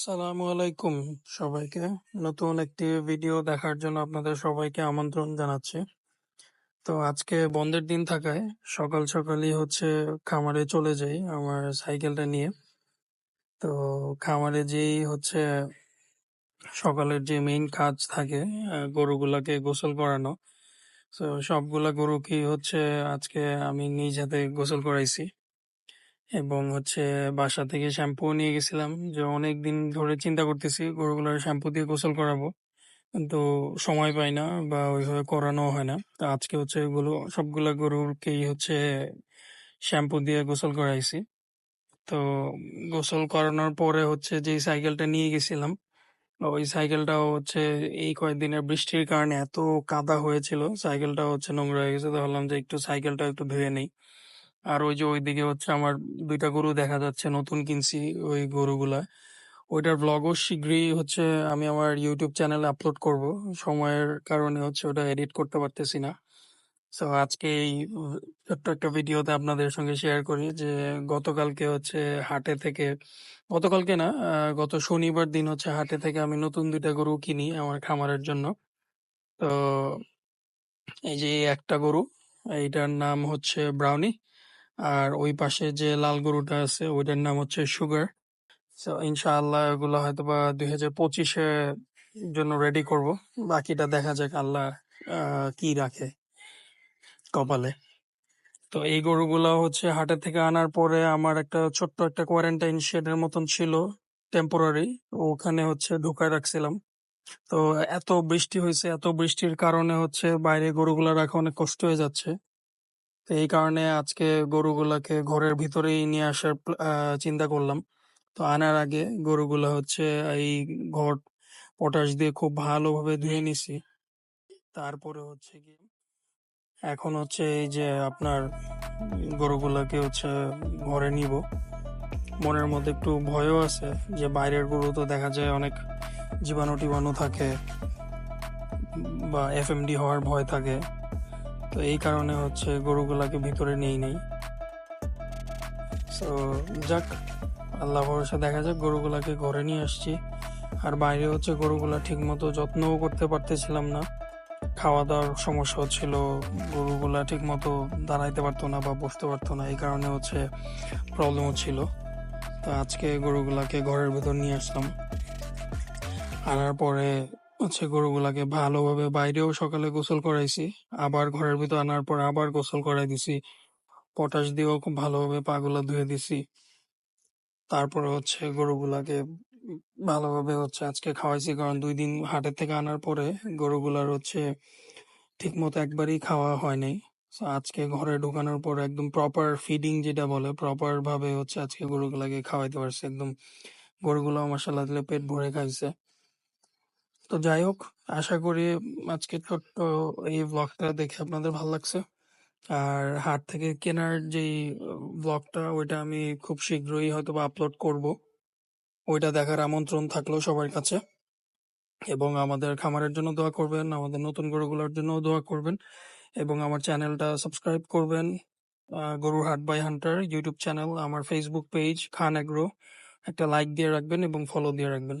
আসসালামু আলাইকুম সবাইকে। নতুন একটি ভিডিও দেখার জন্য আপনাদের সবাইকে আমন্ত্রণ জানাচ্ছি। তো আজকে বন্ধের দিন থাকায় সকাল সকালই হচ্ছে খামারে চলে যাই আমার সাইকেলটা নিয়ে। তো খামারে যেই হচ্ছে সকালের যে মেইন কাজ থাকে গরুগুলাকে গোসল করানো। তো সবগুলা গরুকে হচ্ছে আজকে আমি নিজ হাতে গোসল করাইছি। এবং হচ্ছে বাসা থেকে শ্যাম্পু নিয়ে গেছিলাম। যে অনেক দিন ধরে চিন্তা করতেছি, গরুগুলোর শ্যাম্পু দিয়ে গোসল করাবো। কিন্তু সময় পাই না বা ওইভাবে করানো হয় না। তো আজকে হচ্ছে এগুলো সবগুলা গরুরকেই হচ্ছে শ্যাম্পু দিয়ে গোসল করাইছি। তো গোসল করানোর পরে হচ্ছে যে সাইকেলটা নিয়ে গেছিলাম, ওই সাইকেলটাও হচ্ছে এই কয়েকদিনের বৃষ্টির কারণে এত কাদা হয়েছিল সাইকেলটা হচ্ছে নোংরা হয়ে গেছে। তো ভাবলাম যে একটু সাইকেলটা একটু ধুয়ে নেই। আর ওই যে ওইদিকে হচ্ছে আমার দুইটা গরু দেখা যাচ্ছে, নতুন কিনছি ওই গরুগুলা। ওইটার ব্লগও শীঘ্রই হচ্ছে আমি আমার ইউটিউব চ্যানেলে আপলোড করব। সময়ের কারণে হচ্ছে ওটা এডিট করতে পারতেছি না। তো আজকে এই ছোট্ট একটা ভিডিওতে আপনাদের সঙ্গে শেয়ার করি যে গতকালকে হচ্ছে হাটে থেকে, গতকালকে না গত শনিবার দিন হচ্ছে হাটে থেকে আমি নতুন দুইটা গরু কিনি আমার খামারের জন্য। তো, এই যে একটা গরু, এইটার নাম হচ্ছে ব্রাউনি আর ওই পাশে যে লাল গরুটা আছে, ওইটার নাম হচ্ছে সুগার তো ইনশাআল্লাহ এগুলো হয়তো বা দুই হাজার পঁচিশে জন্য রেডি করব। বাকিটা দেখা যাক আল্লাহ কি রাখে কপালে। তো এই গরুগুলা হচ্ছে হাটে থেকে আনার পরে আমার একটা ছোট্ট একটা কোয়ারেন্টাইন শেডের মতন ছিল টেম্পোরারি ওখানে হচ্ছে ঢুকায় রাখছিলাম। তো এত বৃষ্টি হয়েছে, এত বৃষ্টির কারণে হচ্ছে বাইরে গরুগুলা রাখা অনেক কষ্ট হয়ে যাচ্ছে। তো এই কারণে আজকে গরুগুলাকে ঘরের ভিতরেই নিয়ে আসার চিন্তা করলাম। তো আনার আগে গরুগুলা হচ্ছে এই ঘর পটাশ দিয়ে খুব ভালোভাবে ধুয়ে নিছি। তারপরে হচ্ছে কি এখন হচ্ছে এই যে আপনার গরুগুলাকে হচ্ছে ঘরে নিব। মনের মধ্যে একটু ভয়ও আছে যে বাইরের গরু তো দেখা যায় অনেক জীবাণু টিবাণু থাকে বা এফএমডি হওয়ার ভয় থাকে। তো এই কারণে হচ্ছে গরুগুলাকে ভিতরে নেই নেই। তো যাক, আল্লাহ ভরসা দেখা যাক, গরুগুলাকে ঘরে নিয়ে আসছি। আর বাইরে হচ্ছে গরুগুলা ঠিক মতো যত্নও করতে পারতেছিলাম না। খাওয়া দাওয়ার সমস্যা হচ্ছিল গরুগুলা ঠিক মতো দাঁড়াইতে পারতো না বা বসতে পারতো না, এই কারণে হচ্ছে প্রবলেম হচ্ছিল তো আজকে গরুগুলাকে ঘরের ভেতর নিয়ে আসলাম। আনার পরে হচ্ছে গরুগুলাকে ভালোভাবে বাইরেও সকালে গোসল করাইছি, আবার ঘরের ভিতর আনার পর আবার গোসল করাই দিছি। পটাশ দিয়েও খুব ভালোভাবে পাগুলা ধুয়ে দিছি। তারপরে হচ্ছে গরুগুলাকে ভালোভাবে হচ্ছে আজকে খাওয়াইছি, কারণ দুই দিন হাটের থেকে আনার পরে গরুগুলার হচ্ছে ঠিক মতো একবারই খাওয়া হয় নাই। আজকে ঘরে ঢোকানোর পর একদম প্রপার ফিডিং যেটা বলে প্রপার ভাবে হচ্ছে আজকে গরুগুলাকে খাওয়াইতে পারছে। একদম গরুগুলো মাসাল্লাহ পেট ভরে খাইছে। তো যাই হোক, আশা করি আজকে ছোট্ট এই ব্লগটা দেখে আপনাদের ভালো লাগছে। আর হাট থেকে কেনার যে ব্লগটা ওইটা আমি খুব শীঘ্রই হয়তো বা আপলোড করব। ওইটা দেখার আমন্ত্রণ থাকল সবার কাছে। এবং আমাদের খামারের জন্য দোয়া করবেন, আমাদের নতুন গরুগুলোর জন্য দোয়া করবেন। এবং আমার চ্যানেলটা সাবস্ক্রাইব করবেন গরুর হাট বাই হান্টার ইউটিউব চ্যানেল, আমার ফেসবুক পেজ খান এগ্রো। একটা লাইক দিয়ে রাখবেন এবং ফলো দিয়ে রাখবেন।